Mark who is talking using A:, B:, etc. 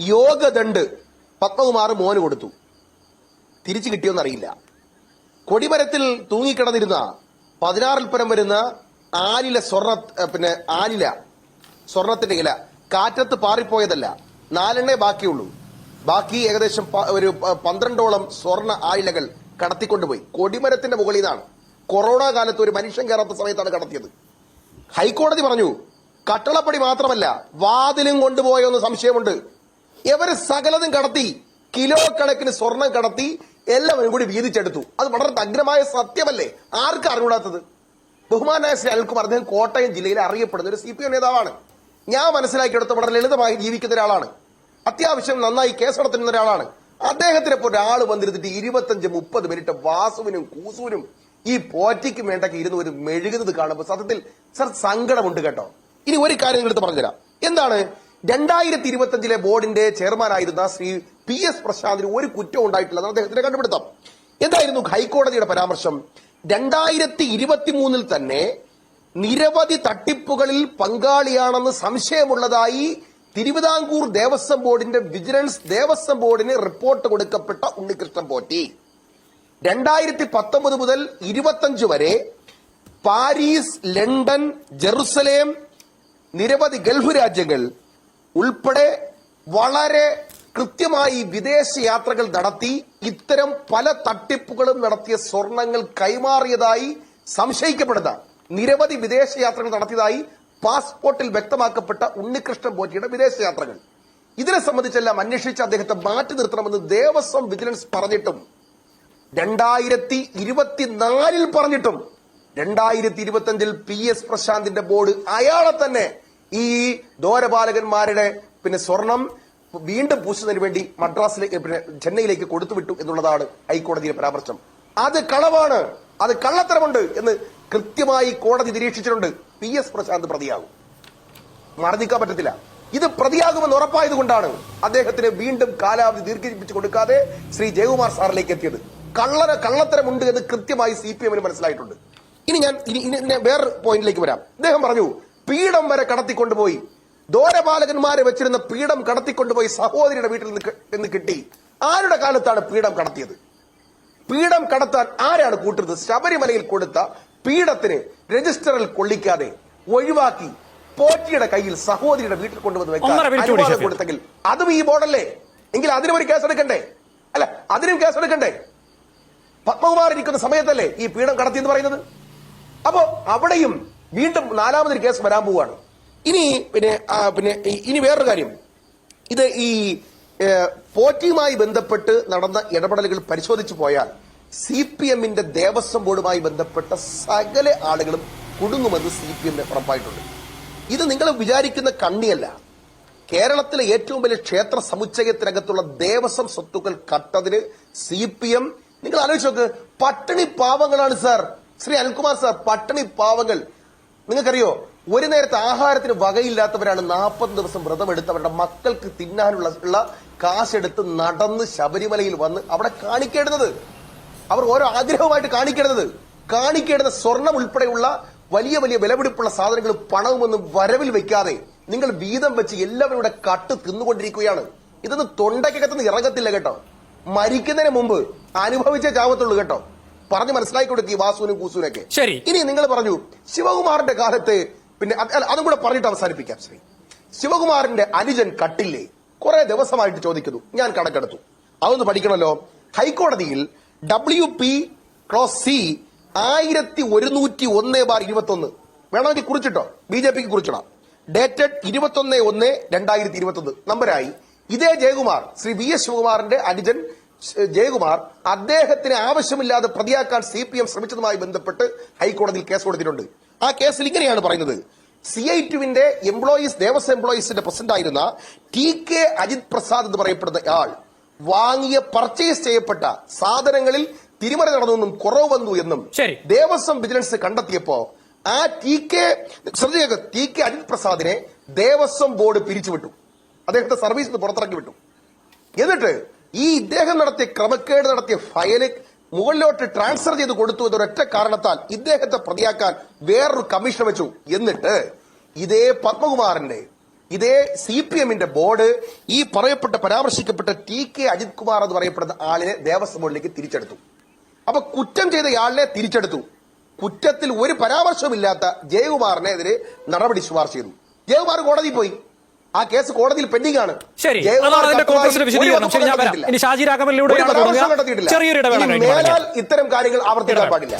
A: യോഗദണ്ഡ് പത്മകുമാർ മോന് കൊടുത്തു. തിരിച്ചു കിട്ടിയോന്നറിയില്ല. കൊടിമരത്തിൽ തൂങ്ങിക്കിടന്നിരുന്ന പതിനാറിൽ പരം വരുന്ന ആലില സ്വർണ പിന്നെ ആലില സ്വർണത്തിന്റെ ഇല കാറ്റത്ത് പാറിപ്പോയതല്ല. നാലെണ്ണേ ബാക്കിയുള്ളൂ. ബാക്കി ഏകദേശം ഒരു പന്ത്രണ്ടോളം സ്വർണ ആയിലകൾ കടത്തിക്കൊണ്ടുപോയി. കൊടിമരത്തിന്റെ മുകളിൽ നിന്നാണ്. കൊറോണ കാലത്ത് ഒരു മനുഷ്യൻ കയറാത്ത സമയത്താണ് കടത്തിയത്. ഹൈക്കോടതി പറഞ്ഞു കട്ടളപ്പടി മാത്രമല്ല വാതിലും കൊണ്ടുപോയെന്ന് സംശയമുണ്ട്. ഇവർ സകലതും കടത്തി കിലോ കണക്കിന് സ്വർണം കടത്തി എല്ലാവരും കൂടി വീതിച്ചെടുത്തു. അത് വളരെ തഗ്രമായ സത്യമല്ലേ? ആർക്കും അറിവിടാത്തത് ബഹുമാനായ ശ്രീ അനിൽകുമാർ അദ്ദേഹം കോട്ടയം ജില്ലയിൽ അറിയപ്പെടുന്ന ഒരു സി പി എം നേതാവാണ്. ഞാൻ മനസ്സിലാക്കിയെടുത്ത് വളരെ ലളിതമായി ജീവിക്കുന്ന ഒരാളാണ്. അത്യാവശ്യം നന്നായി കേസ് നടത്തുന്ന ഒരാളാണ്. അദ്ദേഹത്തിന് ഇപ്പോൾ ഒരാൾ വന്നിരുന്നിട്ട് ഇരുപത്തഞ്ച് മുപ്പത് മിനിറ്റ് വാസുവിനും കൂസുവിനും ഈ പോറ്റിക്കും വേണ്ടൊക്കെ ഇരുന്ന് ഒരു മെഴുകുന്നത് കാണുമ്പോൾ സത്യത്തിൽ സർ സങ്കടമുണ്ട് കേട്ടോ. ഇനി ഒരു കാര്യം എടുത്ത് പറഞ്ഞുതരാം. എന്താണ്? രണ്ടായിരത്തി ഇരുപത്തഞ്ചിലെ ബോർഡിന്റെ ചെയർമാനായിരുന്ന ശ്രീ പി എസ് പ്രശാന്തിന് ഒരു കുറ്റം ഉണ്ടായിട്ടില്ല അദ്ദേഹത്തിനെ കണ്ടുപിടുത്തം. എന്തായിരുന്നു ഹൈക്കോടതിയുടെ പരാമർശം? രണ്ടായിരത്തി ഇരുപത്തി മൂന്നിൽ തന്നെ നിരവധി തട്ടിപ്പുകളിൽ പങ്കാളിയാണെന്ന് സംശയമുള്ളതായി തിരുവിതാംകൂർ ദേവസ്വം ബോർഡിന്റെ വിജിലൻസ് ദേവസ്വം ബോർഡിന് റിപ്പോർട്ട് കൊടുക്കപ്പെട്ട ഉണ്ണികൃഷ്ണൻ പോറ്റി. രണ്ടായിരത്തി പത്തൊമ്പത് മുതൽ ഇരുപത്തഞ്ച് വരെ പാരീസ് ലണ്ടൻ ജെറുസലേം നിരവധി ഗൾഫ് രാജ്യങ്ങൾ ഉൾപ്പെടെ വളരെ കൃത്യമായി വിദേശ യാത്രകൾ നടത്തി ഇത്തരം പല തട്ടിപ്പുകളും നടത്തിയ സ്വർണങ്ങൾ കൈമാറിയതായി സംശയിക്കപ്പെടുന്ന നിരവധി വിദേശ യാത്രകൾ നടത്തിയതായി പാസ്പോർട്ടിൽ വ്യക്തമാക്കപ്പെട്ട ഉണ്ണികൃഷ്ണൻ പോറ്റിയുടെ വിദേശ യാത്രകൾ. ഇതിനെ സംബന്ധിച്ചെല്ലാം അന്വേഷിച്ച് അദ്ദേഹത്തെ മാറ്റി നിർത്തണമെന്ന് ദേവസ്വം വിജിലൻസ് പറഞ്ഞിട്ടും രണ്ടായിരത്തി ഇരുപത്തിനാലിൽ പറഞ്ഞിട്ടും രണ്ടായിരത്തി ഇരുപത്തിയഞ്ചിൽ പി എസ് പ്രശാന്തിന്റെ ബോർഡ് അയാളെ തന്നെ ഈ ദോരപാലകന്മാരുടെ പിന്നെ സ്വർണം വീണ്ടും പൂശുന്നതിന് വേണ്ടി മദ്രാസിലേക്ക് പിന്നെ ചെന്നൈയിലേക്ക് കൊടുത്തുവിട്ടു എന്നുള്ളതാണ് ഹൈക്കോടതിയിലെ പരാമർശം. അത് കളവാണ്. അത് കള്ളത്തരമുണ്ട് എന്ന് കൃത്യമായി കോടതി നിരീക്ഷിച്ചിട്ടുണ്ട്. പി എസ് പ്രശാന്ത് പ്രതിയാകും. മറന്നിക്കാൻ പറ്റത്തില്ല. ഇത് പ്രതിയാകുമെന്ന് ഉറപ്പായതുകൊണ്ടാണ് അദ്ദേഹത്തിന് വീണ്ടും കാലാവധി ദീർഘിപ്പിച്ചു കൊടുക്കാതെ ശ്രീ ജയകുമാർ സാറിലേക്ക് എത്തിയത്. കള്ളര കള്ളത്തരമുണ്ട് എന്ന് കൃത്യമായി സി പി എമ്മിന് മനസ്സിലായിട്ടുണ്ട്. ഇനി ഞാൻ ഇനി വേറെ പോയിന്റിലേക്ക് വരാം. അദ്ദേഹം പറഞ്ഞു പീഠം വരെ കടത്തിക്കൊണ്ടുപോയി. ദോരപാലകന്മാരെ വെച്ചിരുന്ന പീഠം കടത്തിക്കൊണ്ടുപോയി സഹോദരിയുടെ വീട്ടിൽ നിന്ന് കിട്ടി. ആരുടെ കാലത്താണ് പീഠം കടത്തിയത്? പീഠം കടത്താൻ ആരാണ് കൂട്ടുന്നത്? ശബരിമലയിൽ കൊടുത്ത പീഠത്തിന് രജിസ്റ്ററിൽ കൊള്ളിക്കാതെ ഒഴിവാക്കി പോറ്റിയുടെ കയ്യിൽ സഹോദരിയുടെ വീട്ടിൽ കൊണ്ടുവന്ന് വെക്കാൻ കൊടുത്തെങ്കിൽ അതും ഈ ബോർഡല്ലേ? എങ്കിൽ അതിനും ഒരു കേസ് എടുക്കണ്ടേ? അല്ല അതിനും കേസ് എടുക്കണ്ടേ? പത്മകുമാർ ഇരിക്കുന്ന സമയത്തല്ലേ ഈ പീഠം കടത്തി എന്ന് പറയുന്നത്? അപ്പോ അവിടെയും വീണ്ടും നാലാമതൊരു കേസ് വരാൻ പോവുകയാണ് ഇനി പിന്നെ പിന്നെ ഇനി വേറൊരു കാര്യം. ഇത് ഈ പോറ്റിയുമായി ബന്ധപ്പെട്ട് നടന്ന ഇടപെടലുകൾ പരിശോധിച്ചു പോയാൽ സി പി എമ്മിന്റെ ദേവസ്വം ബോർഡുമായി ബന്ധപ്പെട്ട സകല ആളുകളും കുടുങ്ങുമെന്ന് സി പി എമ്മിന് ഉറപ്പായിട്ടുണ്ട്. ഇത് നിങ്ങൾ വിചാരിക്കുന്ന കണ്ണിയല്ല. കേരളത്തിലെ ഏറ്റവും വലിയ ക്ഷേത്ര സമുച്ചയത്തിനകത്തുള്ള ദേവസ്വം സ്വത്തുക്കൾ കട്ടതിന് സി പി എം നിങ്ങൾ ആലോചിച്ച് നോക്ക് പട്ടിണി പാവങ്ങളാണ് സാർ. ശ്രീ അനിൽകുമാർ സാർ പട്ടിണി പാവങ്ങൾ. നിങ്ങൾക്കറിയോ ഒരു നേരത്തെ ആഹാരത്തിന് വകയില്ലാത്തവരാണ് നാൽപ്പത് ദിവസം വ്രതമെടുത്ത് അവരുടെ മക്കൾക്ക് തിന്നാനുള്ള ഉള്ള കാശെടുത്ത് നടന്ന് ശബരിമലയിൽ വന്ന് അവിടെ കാണിക്കേണ്ടത്. അവർ ഓരോ ആഗ്രഹമായിട്ട് കാണിക്കേണ്ടത്. കാണിക്കേണ്ടത് സ്വർണം ഉൾപ്പെടെയുള്ള വലിയ വലിയ വിലപിടിപ്പുള്ള സാധനങ്ങൾ പണവുമൊന്നും വരവിൽ വെക്കാതെ നിങ്ങൾ വീതം വെച്ച് എല്ലാവരുടെ കട്ട് തിന്നുകൊണ്ടിരിക്കുകയാണ്. ഇതൊന്നും തൊണ്ടയ്ക്കകത്തുനിന്ന് ഇറങ്ങത്തില്ല കേട്ടോ. മരിക്കുന്നതിന് മുമ്പ് അനുഭവിച്ച ചാവത്തുള്ളൂ കേട്ടോ. പറഞ്ഞ് മനസ്സിലാക്കി കൊടുക്കി വാസുവിനും കൂസുവിനൊക്കെ.
B: ശരി.
A: ഇനി നിങ്ങൾ പറഞ്ഞു ശിവകുമാറിന്റെ കാലത്ത് പിന്നെ അത് കൂടെ പറഞ്ഞിട്ട് അവസാനിപ്പിക്കാം ശ്രീ. ശിവകുമാറിന്റെ അനുജൻ കട്ടില്ലേ? കുറെ ദിവസമായിട്ട് ചോദിക്കുന്നു. ഞാൻ കണക്കെടുത്തു. അതൊന്ന് പഠിക്കണമല്ലോ. ഹൈക്കോടതിയിൽ ഡബ്ല്യു പി ക്രോസ് സി ആയിരത്തി ഒരുന്നൂറ്റി ഒന്ന് ബാർ ഇരുപത്തി ഒന്ന് വേണമെങ്കിൽ കുറിച്ചിട്ടോ? ബി ജെ പിക്ക് കുറിച്ചിടാം. ഡേറ്റഡ് ഇരുപത്തൊന്ന് ഒന്ന് രണ്ടായിരത്തി ഇരുപത്തി ഒന്ന് നമ്പരായി. ഇതേ ജയകുമാർ ശ്രീ വി എസ് ശിവകുമാറിന്റെ അനുജൻ ജയകുമാർ അദ്ദേഹത്തിന് ആവശ്യമില്ലാതെ പ്രതിയാക്കാൻ സി പി എം ശ്രമിച്ചതുമായി ബന്ധപ്പെട്ട് ഹൈക്കോടതിയിൽ കേസ് കൊടുത്തിട്ടുണ്ട്. ആ കേസിൽ ഇങ്ങനെയാണ് പറയുന്നത്. സി ഐ ടുവിന്റെ എംപ്ലോയീസ് ദേവസ്വം എംപ്ലോയീസിന്റെ പ്രസിഡന്റ് ആയിരുന്ന ടി കെ അജിത് പ്രസാദ് എന്ന് പറയപ്പെടുന്ന ആൾ വാങ്ങിയ പർച്ചേസ് ചെയ്യപ്പെട്ട സാധനങ്ങളിൽ തിരിമറി നടന്നെന്നും കുറവ് വന്നു എന്നും. ദേവസ്വം വിജിലൻസ് കണ്ടെത്തിയപ്പോ ആ ടി കെ ശ്രദ്ധിക്കുക ടി കെ അജിത് പ്രസാദിനെ ദേവസ്വം ബോർഡ് പിരിച്ചുവിട്ടു. അദ്ദേഹത്തെ സർവീസിൽ നിന്ന് പുറത്തിറക്കി വിട്ടു. എന്നിട്ട് ഈ ഇദ്ദേഹം നടത്തിയ ക്രമക്കേട് നടത്തിയ ഫയൽ മുകളിലോട്ട് ട്രാൻസ്ഫർ ചെയ്ത് കൊടുത്തു എന്നൊരൊറ്റ കാരണത്താൽ ഇദ്ദേഹത്തെ പ്രതിയാക്കാൻ വേറൊരു കമ്മീഷൻ വെച്ചു. എന്നിട്ട് ഇതേ പത്മകുമാറിന്റെ ഇതേ സി പി എമ്മിന്റെ ബോർഡ് ഈ പറയപ്പെട്ട പരാമർശിക്കപ്പെട്ട ടി കെ അജിത് കുമാർ എന്ന് പറയപ്പെടുന്ന ആളിനെ ദേവസ്വം ബോർഡിലേക്ക് തിരിച്ചെടുത്തു. അപ്പൊ കുറ്റം ചെയ്ത ആളിനെ തിരിച്ചെടുത്തു. കുറ്റത്തിൽ ഒരു പരാമർശമില്ലാത്ത ജയകുമാറിനെതിരെ നടപടി ശുപാർശ ചെയ്തു. ജയകുമാർ കോടതി പോയി. ആ കേസ് കോടതിയിൽ പെൻഡിംഗ് ആണ്
B: ശരി കോൺഗ്രസിന്റെ വിശദീകരണം. ശരി ഞാൻ വരാം. ഇനി ഷാജി രാഘവനിലൂടെയാണ്. ചെറിയൊരു ഇടവേള.
A: ഇത്തരം കാര്യങ്ങൾ ആവർത്തിക്കാൻ പാടില്ല.